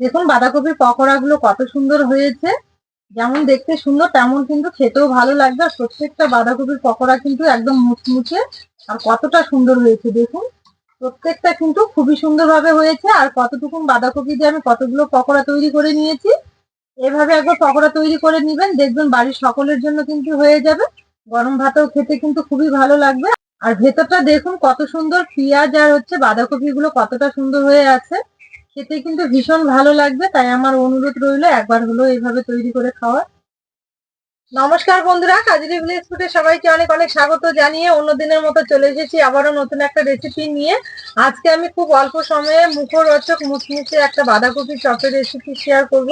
দেখুন বাঁধাকপির পকোড়াগুলো কত সুন্দর হয়েছে। যেমন দেখতে সুন্দর, তেমন কিন্তু খেতেও ভালো লাগবে। আর প্রত্যেকটা বাঁধাকপির পকোড়া কিন্তু একদম মুচমুচে আর কতটা সুন্দর হয়েছে দেখুন। প্রত্যেকটা কিন্তু খুবই সুন্দরভাবে হয়েছে। আর কতটুকু বাঁধাকপি দিয়ে আমি কতগুলো পকোড়া তৈরি করে নিয়েছি, এভাবে একবার পকোড়া তৈরি করে নিবেন। দেখবেন বাড়ির সকলের জন্য কিন্তু হয়ে যাবে। গরম ভাতেও খেতে কিন্তু খুবই ভালো লাগবে। আর ভেতরটা দেখুন কত সুন্দর, পেঁয়াজ আর হচ্ছে বাঁধাকপি গুলো কতটা সুন্দর হয়ে আছে। খেতে কিন্তু ভীষণ ভালো লাগবে, তাই আমার অনুরোধ রইল একবার হলো এইভাবে তৈরি করে খাওয়ার। নমস্কার বন্ধুরা, কাজরি ভিলেজ ফুডে সবাইকে অনেক অনেক স্বাগত জানিয়ে অন্য দিনের মতো চলে এসেছি আবারও নতুন একটা রেসিপি নিয়ে। আজকে আমি খুব অল্প সময়ে মুখরোচক মুচমুচে একটা বাঁধাকপি চপের রেসিপি শেয়ার করব।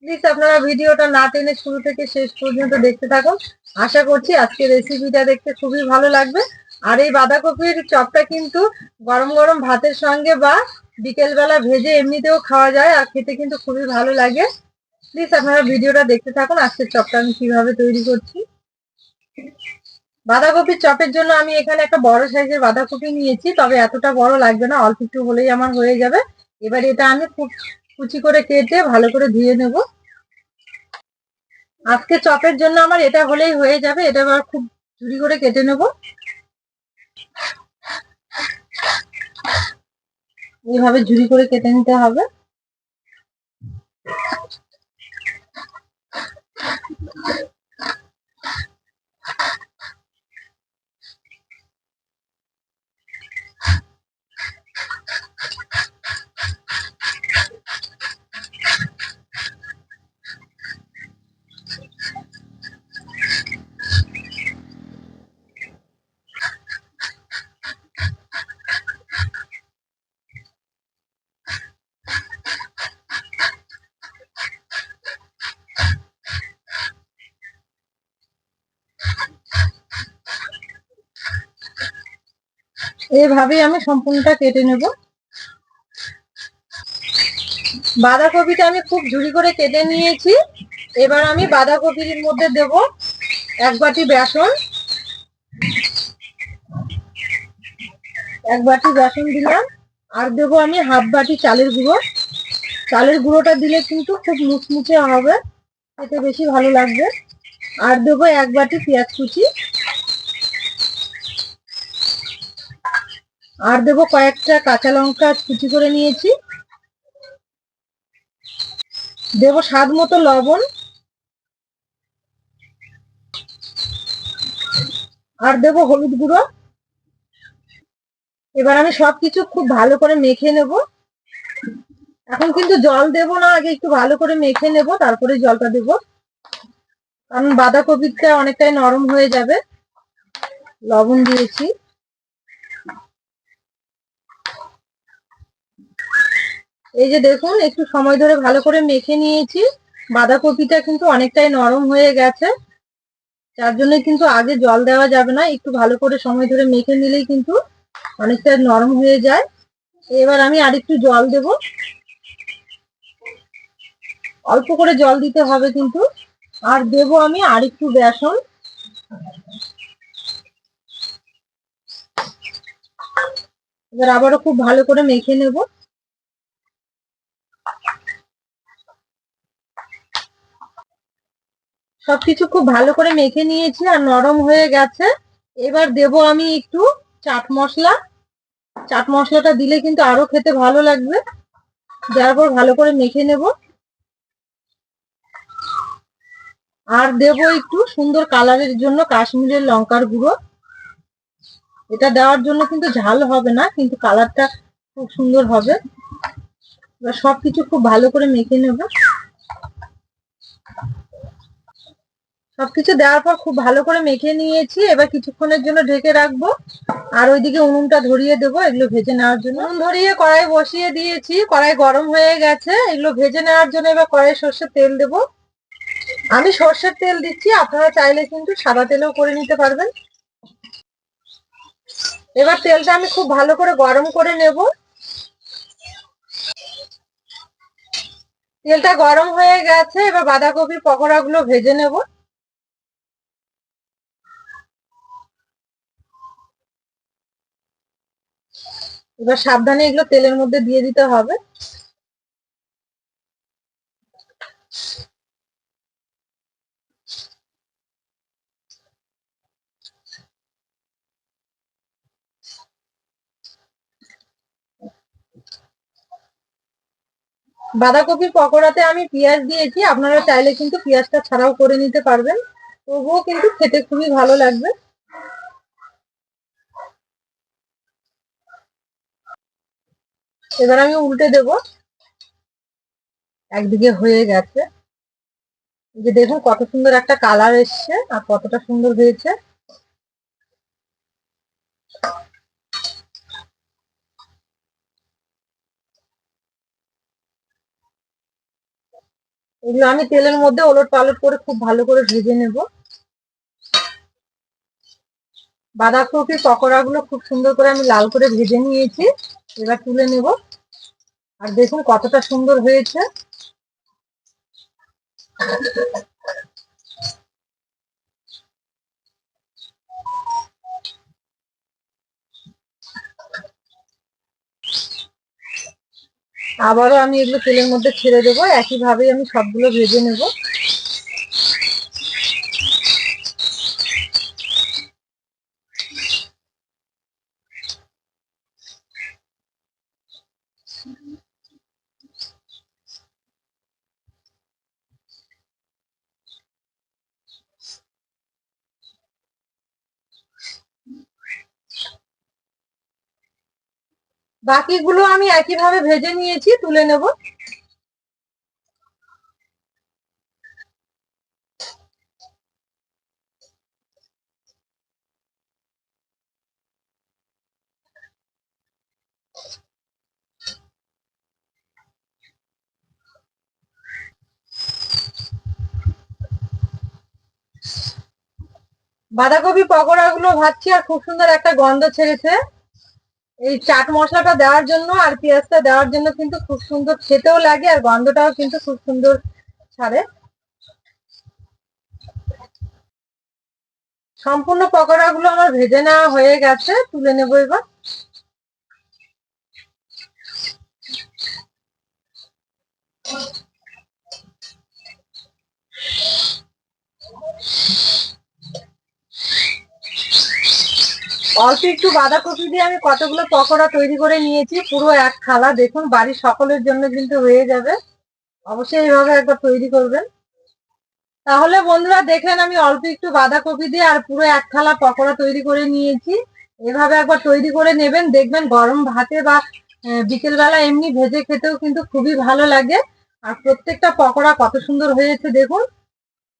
প্লিজ আপনারা ভিডিওটা না টেনে শুরু থেকে শেষ পর্যন্ত দেখতে থাকুন। আশা করছি আজকে রেসিপিটা দেখতে খুবই ভালো লাগবে। আর এই বাঁধাকপির চপটা কিন্তু গরম গরম ভাতের সঙ্গে বা বিকেলবেলা ভেজে এমনিতেও খাওয়া যায় আর খেতে কিন্তু খুবই ভালো লাগে। প্লিজ আপনারা ভিডিওটা দেখতে থাকুন, আজকের চপটা আমি কীভাবে তৈরি করছি। বাঁধাকপির চপের জন্য আমি এখানে একটা বড় সাইজের বাঁধাকপি নিয়েছি, তবে এতটা বড় লাগবে না, অল্প একটু হলেই আমার হয়ে যাবে। এবার এটা আমি খুব কুচি করে কেটে ভালো করে ধুয়ে নেব। আজকে চপের জন্য আমার এটা হলেই হয়ে যাবে, এটা আবার খুব চুরি করে কেটে নেব। এইভাবে ঝুরি করে কেটে নিতে হবে। এইভাবেই আমি সম্পূর্ণটা কেটে নেব। বাঁধাকপিটা আমি খুব ঝুড়ি করে কেটে নিয়েছি। এবার আমি বাঁধাকপির মধ্যে দেব এক বাটি বেসন। এক বাটি বেসন দিলাম। আর দেবো আমি হাফ বাটি চালের গুঁড়ো। চালের গুঁড়োটা দিলে কিন্তু খুব মুচমুচে হবে, খেতে বেশি ভালো লাগবে। আর দেবো এক বাটি পেঁয়াজ কুচি। আর দেবো কয়েকটা কাঁচা লঙ্কা কুচি করে নিয়েছি। দেবো স্বাদ মতো লবণ। আর দেবো হলুদ গুঁড়ো। এবার আমি সবকিছু খুব ভালো করে মেখে নেব। এখন কিন্তু জল দেব না, আগে একটু ভালো করে মেখে নেব, তারপরে জলটা দেব। কারণ বাঁধাকপিটা অনেকটাই নরম হয়ে যাবে। লবণ দিয়েছি। এই যে দেখুন, একটু সময় ধরে ভালো করে মেখে নিয়েছি। বাঁধাকপিটা কিন্তু অনেকটাই নরম হয়ে গেছে। যার জন্য কিন্তু আগে জল দেওয়া যাবে না। একটু ভালো করে সময় ধরে মেখে নিলেই কিন্তু অনেকটা নরম হয়ে যায়। এবার আমি আর একটু জল দেব। অল্প করে জল দিতে হবে কিন্তু। আর দেব আমি আর একটু বেসন। এবার আবারও খুব ভালো করে মেখে নেব। সবকিছু খুব ভালো করে মেখে নিয়েছি আর নরম হয়ে গেছে। এবার দেব আমি একটু চাট মশলা। চাট মশলাটা দিলে কিন্তু আরও খেতে ভালো লাগবে। যার পর ভালো করে মেখে নেব। আর দেব একটু সুন্দর কালারের জন্য কাশ্মীরের লঙ্কার গুঁড়ো। এটা দেওয়ার জন্য কিন্তু ঝাল হবে না, কিন্তু কালারটা খুব সুন্দর হবে। এবার সবকিছু খুব ভালো করে মেখে নেব। সবকিছু দেওয়ার পর খুব ভালো করে মেখে নিয়েছি। এবার কিছুক্ষণের জন্য ঢেকে রাখব। আর ওইদিকে উনুনটা ধরিয়ে দেবো, এগুলো ভেজে নেওয়ার জন্য। উনুন ধরিয়ে কড়াই বসিয়ে দিয়েছি। কড়াই গরম হয়ে গেছে। এগুলো ভেজে নেওয়ার জন্য এবার কড়াই সর্ষের তেল দেব। আমি সর্ষের তেল দিচ্ছি। আপনারা চাইলে কিন্তু সাদা তেলেও করে নিতে পারবেন। এবার তেলটা আমি খুব ভালো করে গরম করে নেব। তেলটা গরম হয়ে গেছে। এবার বাঁধাকপির পকোড়াগুলো ভেজে নেব। এবার সাবধানে এগুলো তেলের মধ্যে দিয়ে দিতে হবে। বাঁধাকপির পকোড়াতে আমি পেঁয়াজ দিয়েছি, আপনারা চাইলে কিন্তু পেঁয়াজটা ছাড়াও করে নিতে পারবেন। তবুও কিন্তু খেতে খুবই ভালো লাগবে। এবার আমি উল্টে দেব। একদিকে হয়ে গেছে। যে দেখুন কত সুন্দর একটা কালার এসছে আর কতটা সুন্দর হয়েছে। এগুলো আমি তেলের মধ্যে ওলট পালট করে খুব ভালো করে ভেজে নেব। বাঁধাকপি, পকোড়াগুলো খুব সুন্দর করে আমি লাল করে ভেজে নিয়েছি। এবার তুলে নেব। আর দেখুন কতটা সুন্দর হয়েছে। আবারও আমি এগুলো তেলের মধ্যে ছেড়ে দেবো। একইভাবেই আমি সবগুলো ভেজে নেব। বাকিগুলো আমি একইভাবে ভেজে নিয়েছি, তুলে নেব। বাঁধাকপি পকোড়াগুলো ভাজছি আর খুব সুন্দর একটা গন্ধ ছেড়েছে। এই চাট মশলাটা দেওয়ার জন্য আর পেঁয়াজটা দেওয়ার জন্য কিন্তু খুব সুন্দর খেতেও লাগে আর গন্ধটাও কিন্তু খুব সুন্দর ছাড়ে। সম্পূর্ণ পকোড়াগুলো আমার ভেজে নেওয়া হয়ে গেছে, তুলে নেব এবার। অল্প একটু বাঁধাকপি দিয়ে আমি কতগুলো পকোড়া তৈরি করে নিয়েছি, পুরো এক থালা। দেখুন, বাড়ির সকলের জন্য কিন্তু হয়ে যাবে। অবশ্যই এইভাবে একবার তৈরি করবেন। তাহলে বন্ধুরা, দেখলেন আমি অল্প একটু বাঁধাকপি দিয়ে আর পুরো এক থালা পকোড়া তৈরি করে নিয়েছি। এভাবে একবার তৈরি করে নেবেন। দেখবেন গরম ভাতে বা বিকেলবেলা এমনি ভেজে খেতেও কিন্তু খুবই ভালো লাগে। আর প্রত্যেকটা পকোড়া কত সুন্দর হয়েছে, দেখুন।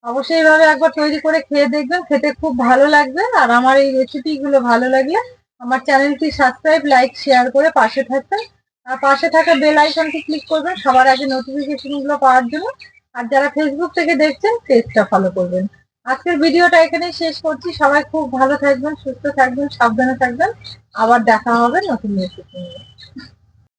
অবশ্যই এইভাবে একবার তৈরি করে খেয়ে দেখবেন, খেতে খুব ভালো লাগবে। আর আমার এই রেসিপি গুলো ভালো লাগলে আমার চ্যানেলটি সাবস্ক্রাইব লাইক শেয়ার করে পাশে থাকবেন। আর পাশে থাকা বেল আইকনটি ক্লিক করবেন, সবার আগে নোটিফিকেশনগুলো পাওয়ার জন্য। আর যারা ফেসবুক থেকে দেখছেন পেজটা ফলো করবেন। আজকের ভিডিওটা এখানেই শেষ করছি। সবাই খুব ভালো থাকবেন, সুস্থ থাকবেন, সাবধানে থাকবেন। আবার দেখা হবে নতুন রেসিপি নিয়ে।